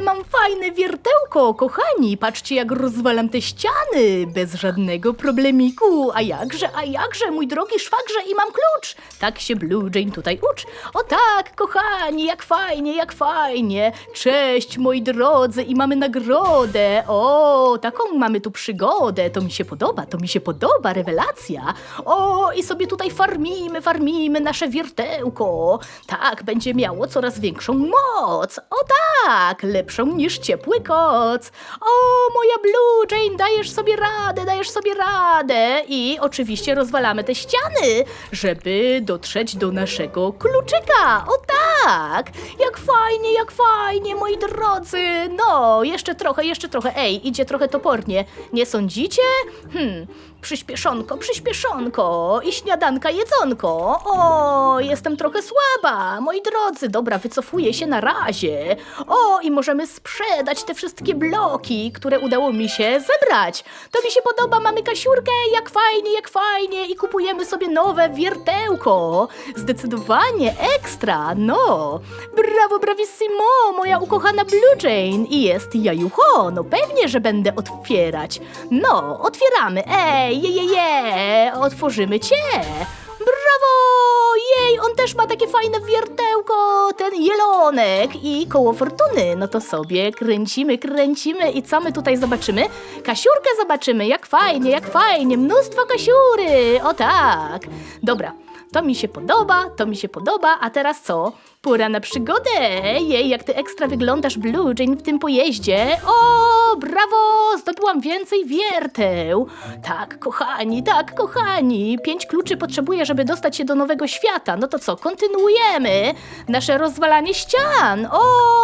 Ale mam fajne wiertełko, kochani. Patrzcie, jak rozwalam te ściany. Bez żadnego problemiku. A jakże, a jakże, mój drogi szwagrze, i mam klucz. Tak się Blue Jane tutaj ucz. O tak, kochani, jak fajnie, jak fajnie. Cześć, moi drodzy, i mamy nagrodę. O, taką mamy tu przygodę. To mi się podoba, to mi się podoba, rewelacja. O, i sobie tutaj farmimy, farmimy nasze wiertełko. Tak, będzie miało coraz większą moc. O tak, lepszą niż ciepły koc. O, moja Blue Jane, dajesz sobie radę, dajesz sobie radę. I oczywiście rozwalamy te ściany, żeby dotrzeć do naszego kluczyka. O tak, jak fajnie, jak fajnie, moi drodzy. No, jeszcze trochę, jeszcze trochę. Ej, idzie trochę topornie. Nie sądzicie? Hmm, przyspieszonko, przyspieszonko i śniadanka jedzonko. O, jestem trochę słaba, moi drodzy. Dobra, wycofuję się na razie. O, i możemy sprzedać te wszystkie bloki, które udało mi się zebrać. To mi się podoba, mamy kasiurkę, jak fajnie, jak fajnie i kupujemy sobie nowe wiertełko. Zdecydowanie ekstra, no. Brawo, bravissimo, moja ukochana Blue Jane. I jest jajucho, no pewnie, że będę otwierać. No, otwieramy, ej, je, je, je, otworzymy cię. Brawo! Jej, on też ma takie fajne wiertełko, ten jelonek i koło fortuny. No to sobie kręcimy, kręcimy i co my tutaj zobaczymy? Kasiurkę zobaczymy, jak fajnie, jak fajnie, mnóstwo kasiury, o tak. Dobra, to mi się podoba, to mi się podoba, a teraz co? Pora na przygodę! Jej, jak ty ekstra wyglądasz, Blue Jane, w tym pojeździe. O, brawo! Zdobyłam więcej wierteł. Tak, kochani, tak, kochani. Pięć kluczy potrzebuję, żeby dostać się do nowego świata. No to co, kontynuujemy nasze rozwalanie ścian. O,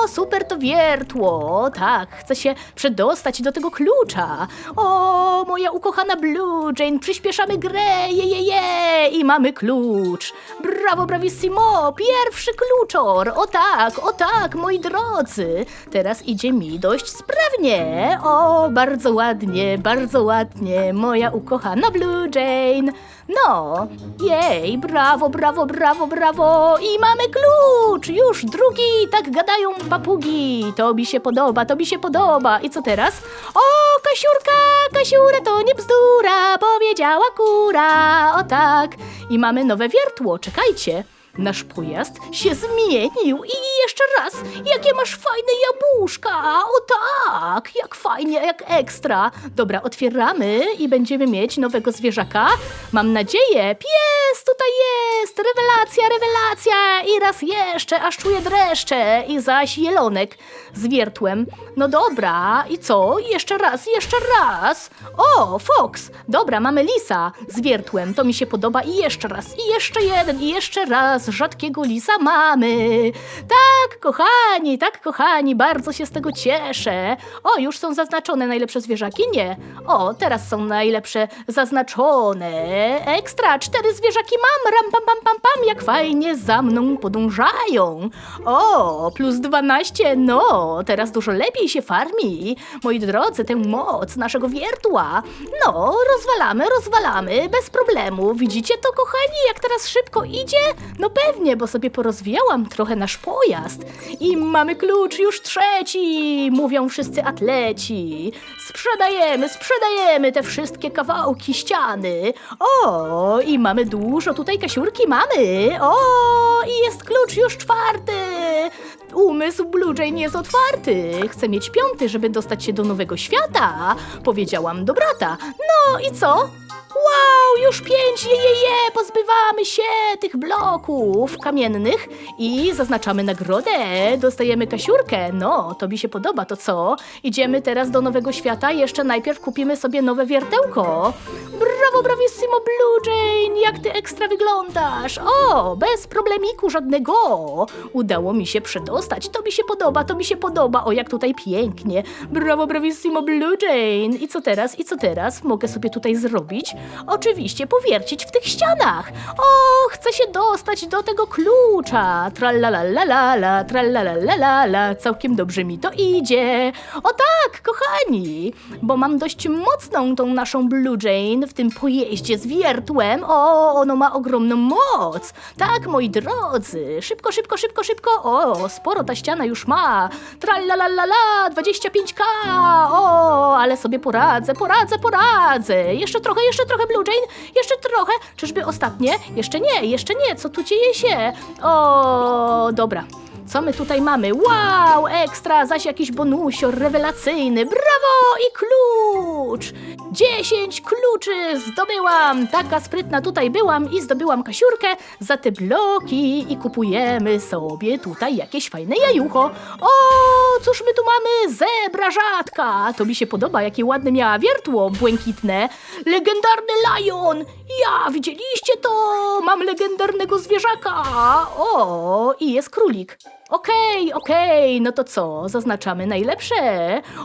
super to wiertło. Tak, chcę się przedostać do tego klucza. O, moja ukochana Blue Jane, przyspieszamy grę, je, je, je. I mamy klucz. Brawo, bravissimo, pierwszy kluczor. O tak, o tak, moi drodzy. Teraz idzie mi dość sprawnie. O, bardzo ładnie, bardzo ładnie, moja ukochana Blue Jane. No, jej, brawo, brawo, brawo, brawo. I mamy klucz, już drugi, tak gadają papugi. To mi się podoba, to mi się podoba. I co teraz? O, Kasiurka, Kasiura to nie bzdura, powiedziała kura. O tak. I mamy nowe wiertło, czekajcie. Nasz pojazd się zmienił i jeszcze raz, jakie masz fajne jabłuszka! O tak, jak fajnie, jak ekstra. Dobra, otwieramy i będziemy mieć nowego zwierzaka. Mam nadzieję. Pies tutaj jest! Rewelacja, rewelacja! I raz jeszcze, aż czuję dreszcze. I zaś jelonek z wiertłem. No dobra, i co? Jeszcze raz, jeszcze raz. O, Fox! Dobra, mamy lisa z wiertłem. To mi się podoba. I jeszcze raz, i jeszcze jeden, i jeszcze raz. Rzadkiego lisa mamy. Tak, kochani, tak, kochani, bardzo się z tego cieszę. O, już są zaznaczone najlepsze zwierzaki? Nie. O, teraz są najlepsze zaznaczone. Ekstra, cztery zwierzaki mam. Ram, pam, pam, pam, pam, jak fajnie za mną podążają. O, plus 12, no, teraz dużo lepiej się farmi. Moi drodzy, tę moc naszego wiertła. No, rozwalamy, rozwalamy, bez problemu. Widzicie to, kochani, jak teraz szybko idzie? No pewnie, bo sobie porozwijałam trochę nasz pojazd. I mamy klucz już trzeci, mówią wszyscy atleci. Sprzedajemy, sprzedajemy te wszystkie kawałki ściany. O, i mamy dużo tutaj kasiurki mamy. O, i jest klucz już czwarty. Umysł Blue Jane jest otwarty. Chcę mieć piąty, żeby dostać się do nowego świata. Powiedziałam do brata. No i co? Wow, już pięć, je, je, je, pozbywamy się tych bloków kamiennych i zaznaczamy nagrodę, dostajemy kasiurkę, no, to mi się podoba, to co? Idziemy teraz do nowego świata, jeszcze najpierw kupimy sobie nowe wiertełko. Brawo, bravissimo Blue Jane, jak ty ekstra wyglądasz. O, bez problemiku żadnego. Udało mi się przedostać, to mi się podoba, to mi się podoba, o jak tutaj pięknie. Brawo, bravissimo Blue Jane. I co teraz, i co teraz? Mogę sobie tutaj zrobić? oczywiście powiercić w tych ścianach. O, chcę się dostać do tego klucza. Tralalalala, tralalalala, całkiem dobrze mi to idzie. O tak, kochani, bo mam dość mocną tą naszą Blue Jane w tym pojeździe z wiertłem. O, ono ma ogromną moc. Tak, moi drodzy, szybko, szybko, szybko, szybko. O, sporo ta ściana już ma. Tralalala, 25k. O, ale sobie poradzę, poradzę, poradzę. Jeszcze trochę, jeszcze trochę Blue Jane, jeszcze trochę. Czyżby ostatnie? Jeszcze nie, jeszcze nie. Co tu dzieje się? O, dobra. Co my tutaj mamy? Wow, ekstra, zaś jakiś bonusior rewelacyjny. Brawo i klucz! 10 kluczy zdobyłam. Taka sprytna tutaj byłam i zdobyłam kasiurkę za te bloki i kupujemy sobie tutaj jakieś fajne jajucho. O, cóż my tu mamy? Zebra rzadka. To mi się podoba, jakie ładne miała wiertło błękitne. Legendarny lion. Ja, widzieliście to? Mam legendarnego zwierzaka. O, i jest królik. Okej, okej, no to co? Zaznaczamy najlepsze.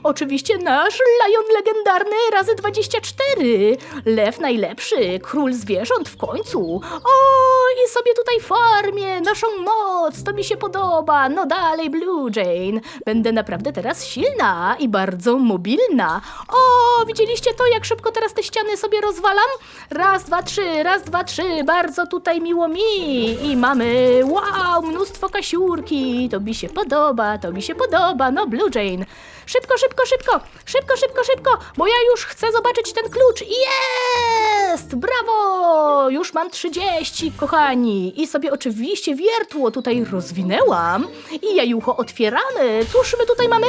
Oczywiście nasz lion legendarny razy 24. Lew najlepszy, król zwierząt w końcu. O, i sobie tutaj farmię naszą moc, to mi się podoba. No dalej, Blue Jane. Będę naprawdę teraz silna i bardzo mobilna. O, widzieliście to, jak szybko teraz te ściany sobie rozwalam? Raz, dwa, trzy, raz, dwa, trzy. Bardzo tutaj miło mi. I mamy, wow, mnóstwo kasiurki. To mi się podoba, to mi się podoba. No, Blue Jane. Szybko, szybko, szybko, szybko, szybko, szybko, bo ja już chcę zobaczyć ten klucz. Jest! Brawo! Już mam 30, kochani. I sobie oczywiście wiertło tutaj rozwinęłam. I jajucho otwieramy. Cóż my tutaj mamy?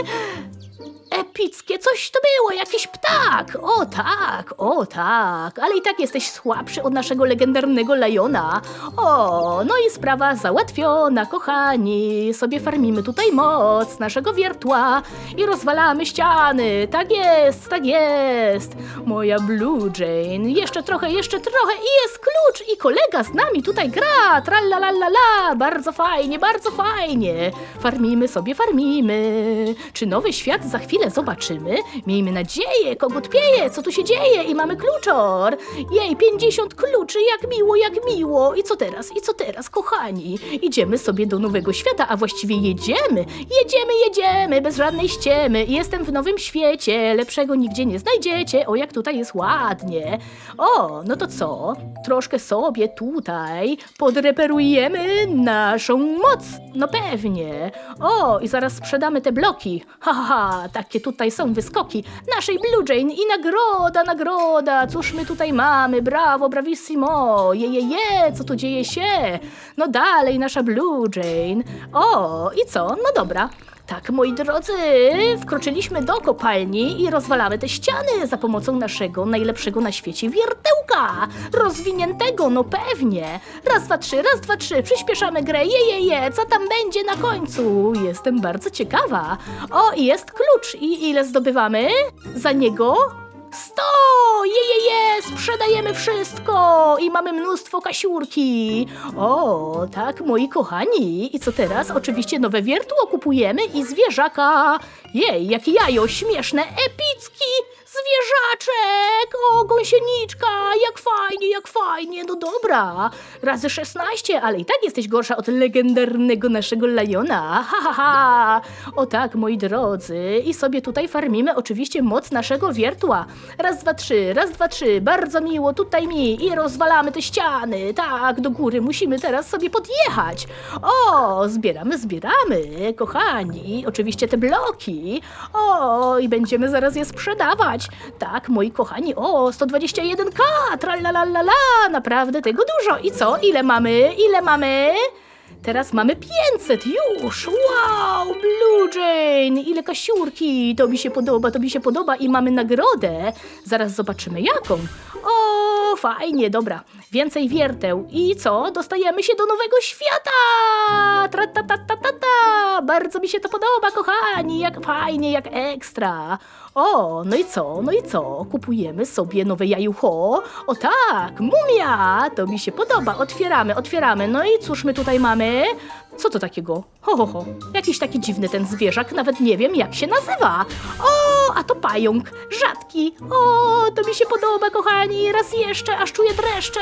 Epickie, coś to było, jakiś ptak! O tak, o tak, ale i tak jesteś słabszy od naszego legendarnego Lajona. O, no i sprawa załatwiona, kochani. Sobie farmimy tutaj moc naszego wiertła i rozwalamy ściany. Tak jest, tak jest. Moja Blue Jane. Jeszcze trochę, jeszcze trochę i jest klucz i kolega z nami tutaj gra. Tralalala, bardzo fajnie, bardzo fajnie. Farmimy sobie, farmimy. Czy nowy świat za chwilę zobaczymy? Miejmy nadzieję, kogut pieje, co tu się dzieje i mamy kluczor. Jej, 50 kluczy, jak miło, jak miło. I co teraz, i co teraz, kochani? Idziemy sobie do nowego świata, a właściwie jedziemy. Jedziemy, jedziemy, bez żadnej ściemy. Jestem w nowym świecie, lepszego nigdzie nie znajdziecie. O, jak tutaj jest ładnie. O, no to co? Troszkę sobie tutaj podreperujemy naszą moc. No pewnie. O, i zaraz sprzedamy te bloki. Ha, ha, ha, takie tutaj są wyskoki naszej Blue Jane i nagroda, nagroda. Cóż my tutaj mamy? Brawo, bravissimo. Je, je, je, co tu dzieje się? No dalej, nasza Blue Jane. O, i co? No dobra. Tak, moi drodzy, wkroczyliśmy do kopalni i rozwalamy te ściany za pomocą naszego najlepszego na świecie wiertełka. Rozwiniętego, no pewnie. Raz, dwa, trzy, raz, dwa, trzy. Przyspieszamy grę. Je, je, je. Co tam będzie na końcu? Jestem bardzo ciekawa. O, jest klucz. I ile zdobywamy? Za niego? Sto! Je, je, je! Sprzedajemy wszystko! I mamy mnóstwo kasiurki! O, tak, moi kochani! I co teraz? Oczywiście nowe wiertło kupujemy i zwierzaka! Jej, jakie jajo śmieszne, epicki! Zwierzaczek! O, gąsieniczka! Jak fajnie, jak fajnie! No dobra! Razy 16, ale i tak jesteś gorsza od legendarnego naszego Lajona! Ha, ha, ha! O tak, moi drodzy! I sobie tutaj farmimy oczywiście moc naszego wiertła. Raz, dwa, trzy, raz, dwa, trzy. Bardzo miło, tutaj mi. I rozwalamy te ściany. Tak, do góry musimy teraz sobie podjechać. O, zbieramy, zbieramy, kochani. Oczywiście te bloki. O, i będziemy zaraz je sprzedawać. Tak, moi kochani, o, 121k, tralalala, naprawdę tego dużo. I co, ile mamy, ile mamy? Teraz mamy 500 już! Wow, Blue Jane! Ile kasiurki! To mi się podoba, to mi się podoba i mamy nagrodę. Zaraz zobaczymy jaką. O, fajnie, dobra. Więcej wierteł. I co? Dostajemy się do nowego świata! Tra ta ta ta ta ta! Bardzo mi się to podoba, kochani! Jak fajnie, jak ekstra! O, no i co? No i co? Kupujemy sobie nowe jajucho? O tak, mumia! To mi się podoba. Otwieramy, otwieramy. No i cóż my tutaj mamy? Co to takiego? Ho, ho, ho. Jakiś taki dziwny ten zwierzak, nawet nie wiem jak się nazywa. O, a to pająk, rzadki. O, to mi się podoba, kochani. Raz jeszcze, aż czuję dreszcze.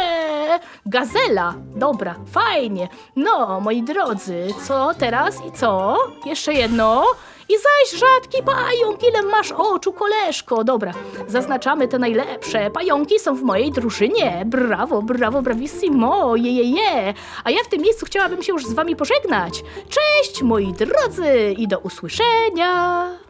Gazela. Dobra, fajnie. No, moi drodzy, co teraz i co? Jeszcze jedno. I zaś rzadki pająk, ile masz oczu, koleżko. Dobra, zaznaczamy te najlepsze. Pająki są w mojej drużynie. Brawo, brawo, bravissimo, je, je, je. A ja w tym miejscu chciałabym się już z wami pożegnać. Cześć, moi drodzy, i do usłyszenia.